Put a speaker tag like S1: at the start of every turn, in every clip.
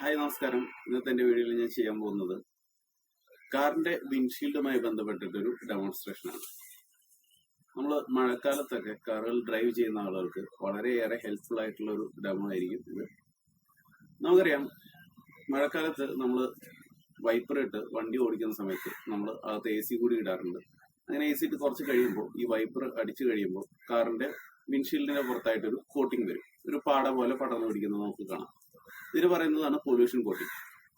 S1: Hi നമസ്കാരം. ഇന്നത്തെ എന്റെ വീഡിയോയിൽ ഞാൻ ചെയ്യാൻ പോകുന്നത് കാറിന്റെ വിൻഷീൽഡുമായി ബന്ധപ്പെട്ടിട്ടൊരു ഡെമോൺസ്ട്രേഷൻ ആണ്. നമ്മൾ മഴക്കാലത്തൊക്കെ കാറുകൾ ഡ്രൈവ് ചെയ്യുന്ന ആളുകൾക്ക് വളരെയേറെ ഹെൽപ്ഫുൾ ആയിട്ടുള്ള ഒരു ഡെമോ ആയിരിക്കും ഇത്. നമുക്കറിയാം മഴക്കാലത്ത് നമ്മൾ വൈപ്പർ ഇട്ട് വണ്ടി ഓടിക്കുന്ന സമയത്ത് നമ്മൾ അകത്ത് എ സി കൂടി ഇടാറുണ്ട്. അങ്ങനെ എ സി ഇട്ട് കുറച്ച് കഴിയുമ്പോൾ ഈ വൈപ്പർ അടിച്ചു കഴിയുമ്പോൾ കാറിന്റെ വിൻഷീൽഡിന്റെ പുറത്തായിട്ട് ഒരു കോട്ടിംഗ് വരും. ഒരു പാട പോലെ പടർന്നു പിടിക്കുന്നത് നമുക്ക് കാണാം. ഇതിന് പറയുന്നതാണ് പൊല്യൂഷൻ കോട്ടിംഗ്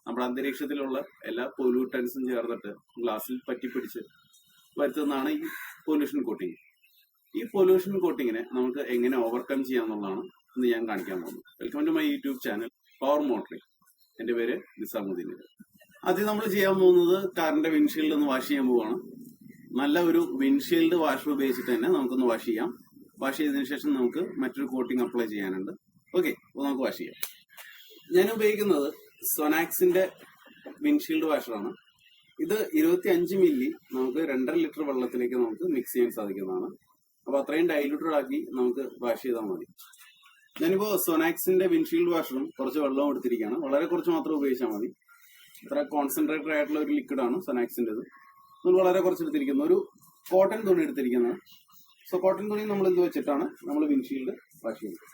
S1: നമ്മുടെ അന്തരീക്ഷത്തിലുള്ള എല്ലാ പൊല്യൂട്ടൻസും ചേർന്നിട്ട് ഗ്ലാസ്സിൽ പറ്റിപ്പിടിച്ച് വരുത്തുന്നതാണ് ഈ പൊല്യൂഷൻ കോട്ടിംഗ് ഈ പൊല്യൂഷൻ കോട്ടിങ്ങിനെ നമുക്ക് എങ്ങനെ ഓവർകം ചെയ്യാന്നുള്ളതാണ് ഇന്ന് ഞാൻ കാണിക്കാൻ പോകുന്നത്. Welcome to my YouTube channel power motoring എന്റെ പേര് നിസാമുദ്ദീൻ. ആദ്യം നമ്മൾ ചെയ്യാൻ പോകുന്നത് കാറിന്റെ വിൻഷീൽഡ് ഒന്ന് വാഷ് ചെയ്യാൻ പോവാണ്. നല്ല ഒരു വിൻഷീൽഡ് വാഷ് ഉപയോഗിച്ചിട്ട് തന്നെ നമുക്കൊന്ന് വാഷ് ചെയ്യാം. വാഷ് ചെയ്തതിനു ശേഷം നമുക്ക് മറ്റൊരു കോട്ടിംഗ് അപ്ലൈ ചെയ്യാനുണ്ട്. ഓക്കെ അപ്പോൾ നമുക്ക് വാഷ് ചെയ്യാം. ഞാൻ ഉപയോഗിക്കുന്നത് സൊനാക്സിന്റെ വിൻഷീൽഡ് വാഷറാണ് ഇത് ഇരുപത്തി അഞ്ച് മില്ലി നമുക്ക് രണ്ടര ലിറ്റർ വെള്ളത്തിലേക്ക് നമുക്ക് മിക്സ് ചെയ്യാൻ സാധിക്കുന്നതാണ്. അപ്പൊ അത്രയും ഡൈലൂട്ടഡ് ആക്കി നമുക്ക് വാഷ് ചെയ്താൽ മതി. ഞാനിപ്പോ സൊനാക്സിന്റെ വിൻഷീൽഡ് വാഷറും കുറച്ച് വെള്ളവും എടുത്തിരിക്കുകയാണ്. വളരെ കുറച്ച് മാത്രം ഉപയോഗിച്ചാൽ മതി. ഇത്ര കോൺസെൻട്രേറ്റഡ് ആയിട്ടുള്ള ഒരു ലിക്വിഡാണ് സൊനാക്സിന്റേത് നമ്മൾ വളരെ കുറച്ച് എടുത്തിരിക്കുന്നത് ഒരു കോട്ടൺ തുണി എടുത്തിരിക്കുന്നത് സോ കോട്ടൺ തുണി നമ്മൾ എന്ത് വെച്ചിട്ടാണ്? നമ്മൾ വിൻഷീൽഡ് വാഷ് ചെയ്യുന്നത്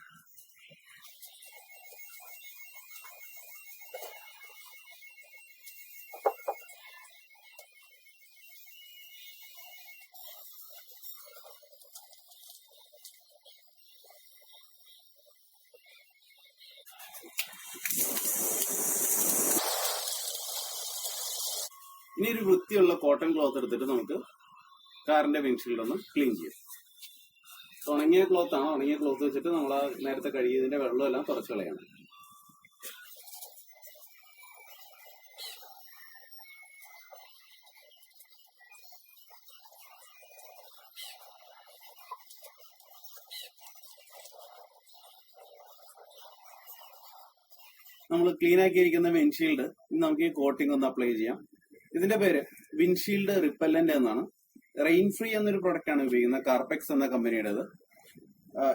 S1: ഇനി ഒരു വൃത്തിയുള്ള കോട്ടൺ ക്ലോത്ത് എടുത്തിട്ട് നമുക്ക് കാറിന്റെ വിൻഷീൽഡ് ഒന്ന് ക്ലീൻ ചെയ്യാം. ഉണങ്ങിയ ക്ലോത്ത് ആണ്. ഉണങ്ങിയ ക്ലോത്ത് വെച്ചിട്ട് നമ്മൾ ആ നേരത്തെ കഴുകിയതിന്റെ വെള്ളം എല്ലാം തുറച്ചു കളയണം. നമ്മൾ ക്ലീൻ ആക്കിയിരിക്കുന്ന വിൻഷീൽഡ് നമുക്ക് ഈ കോട്ടിംഗ് ഒന്ന് അപ്ലൈ ചെയ്യാം. ഇതിന്റെ പേര് വിൻഷീൽഡ് റിപ്പല്ലന്റ് എന്നാണ്. റെയിൻ ഫ്രീ എന്നൊരു പ്രൊഡക്റ്റ് ആണ് ഉപയോഗിക്കുന്നത് കാർപെക്സ് എന്ന കമ്പനിയുടേത്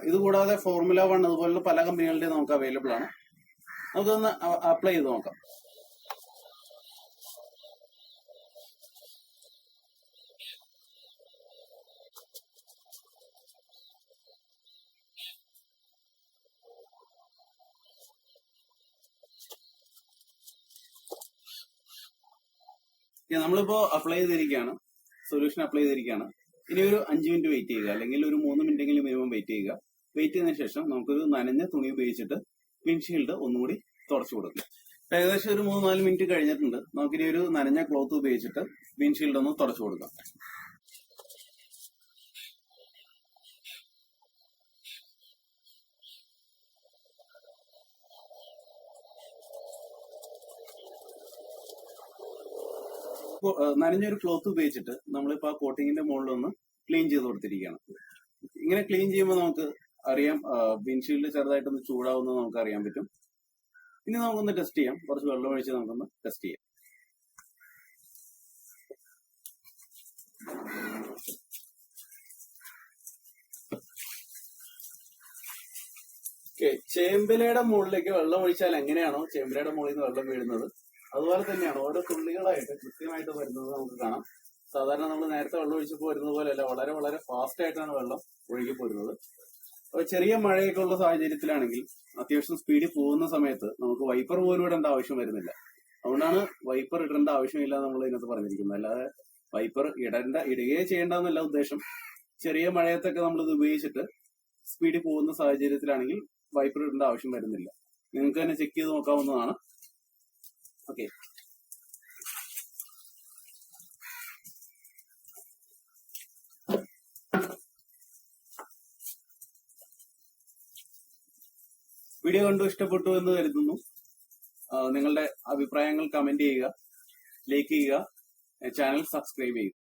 S1: ഇത് കൂടാതെ ഫോർമുല വൺ അതുപോലുള്ള പല കമ്പനികളുടെ നമുക്ക് അവൈലബിൾ ആണ്. നമുക്കൊന്ന് അപ്ലൈ ചെയ്ത് നോക്കാം. നമ്മളിപ്പോ അപ്ലൈ ചെയ്തിരിക്കുകയാണ്. സൊല്യൂഷൻ അപ്ലൈ ചെയ്തിരിക്കുകയാണ്. ഇനി ഒരു അഞ്ച് മിനിറ്റ് വെയിറ്റ് ചെയ്യുക. അല്ലെങ്കിൽ ഒരു മൂന്ന് മിനിറ്റെങ്കിലും മിനിമം വെയിറ്റ് ചെയ്യുക. വെയിറ്റ് ചെയ്തതിനു ശേഷം നമുക്കൊരു നനഞ്ഞ തുണി ഉപയോഗിച്ചിട്ട് വിൻഷീൽഡ് ഒന്നുകൂടി തുടച്ചു കൊടുക്കുക. ഏകദേശം ഒരു മൂന്ന് നാല് മിനിറ്റ് കഴിഞ്ഞിട്ടുണ്ട്. നമുക്കിനി ഒരു നനഞ്ഞ ക്ലോത്ത് ഉപയോഗിച്ചിട്ട് വിൻഷീൽഡ് ഒന്ന് തുടച്ചു കൊടുക്കാം. നനഞ്ഞൊരു ക്ലോത്ത് ഉപയോഗിച്ചിട്ട് നമ്മളിപ്പോ ആ കോട്ടിങ്ങിന്റെ മുകളിലൊന്ന് ക്ലീൻ ചെയ്ത് കൊടുത്തിരിക്കുകയാണ്. ഇങ്ങനെ ക്ലീൻ ചെയ്യുമ്പോൾ നമുക്ക് അറിയാം വിൻഷീൽഡ് ചെറുതായിട്ടൊന്ന് ചൂടാവുന്നത് നമുക്ക് അറിയാൻ പറ്റും. ഇനി നമുക്കൊന്ന് ടെസ്റ്റ് ചെയ്യാം. കുറച്ച് വെള്ളം ഒഴിച്ച് നമുക്കൊന്ന് ടെസ്റ്റ് ചെയ്യാം. ചേമ്പിലയുടെ മുകളിലേക്ക് വെള്ളം ഒഴിച്ചാൽ എങ്ങനെയാണോ ചേമ്പിലയുടെ മുകളിൽ നിന്ന് വെള്ളം വീഴുന്നത്? അതുപോലെ തന്നെയാണ് ഓരോ തുള്ളികളായിട്ട് കൃത്യമായിട്ട് വരുന്നത് നമുക്ക് കാണാം. സാധാരണ നമ്മൾ നേരത്തെ വെള്ളം ഒഴിച്ചപ്പോൾ വരുന്നത് പോലെയല്ല വളരെ വളരെ ഫാസ്റ്റ് ആയിട്ടാണ് വെള്ളം ഒഴുകി പോരുന്നത്. അപ്പൊ ചെറിയ മഴയൊക്കെ ഉള്ള സാഹചര്യത്തിലാണെങ്കിൽ അത്യാവശ്യം സ്പീഡിൽ പോകുന്ന സമയത്ത് നമുക്ക് വൈപ്പർ പോലും ഇടേണ്ട ആവശ്യം വരുന്നില്ല. അതുകൊണ്ടാണ് വൈപ്പർ ഇടേണ്ട ആവശ്യമില്ല നമ്മൾ ഇതിനകത്ത് പറഞ്ഞിരിക്കുന്നത്. അല്ലാതെ വൈപ്പർ ഇടേണ്ട ഇടുകയേ ചെയ്യേണ്ടെന്നല്ല ഉദ്ദേശം. ചെറിയ മഴയത്തൊക്കെ നമ്മൾ ഇത് ഉപയോഗിച്ചിട്ട് സ്പീഡിൽ പോകുന്ന സാഹചര്യത്തിലാണെങ്കിൽ വൈപ്പർ ഇടേണ്ട ആവശ്യം വരുന്നില്ല. നിങ്ങൾക്ക് തന്നെ ചെക്ക് ചെയ്ത് നോക്കാവുന്നതാണ്. ഓക്കെ വീഡിയോ കണ്ടു ഇഷ്ടപ്പെട്ടു എന്ന് കരുതുന്നു. നിങ്ങളുടെ അഭിപ്രായങ്ങൾ കമന്റ് ചെയ്യുക ലൈക്ക് ചെയ്യുക ചാനൽ സബ്സ്ക്രൈബ് ചെയ്യുക.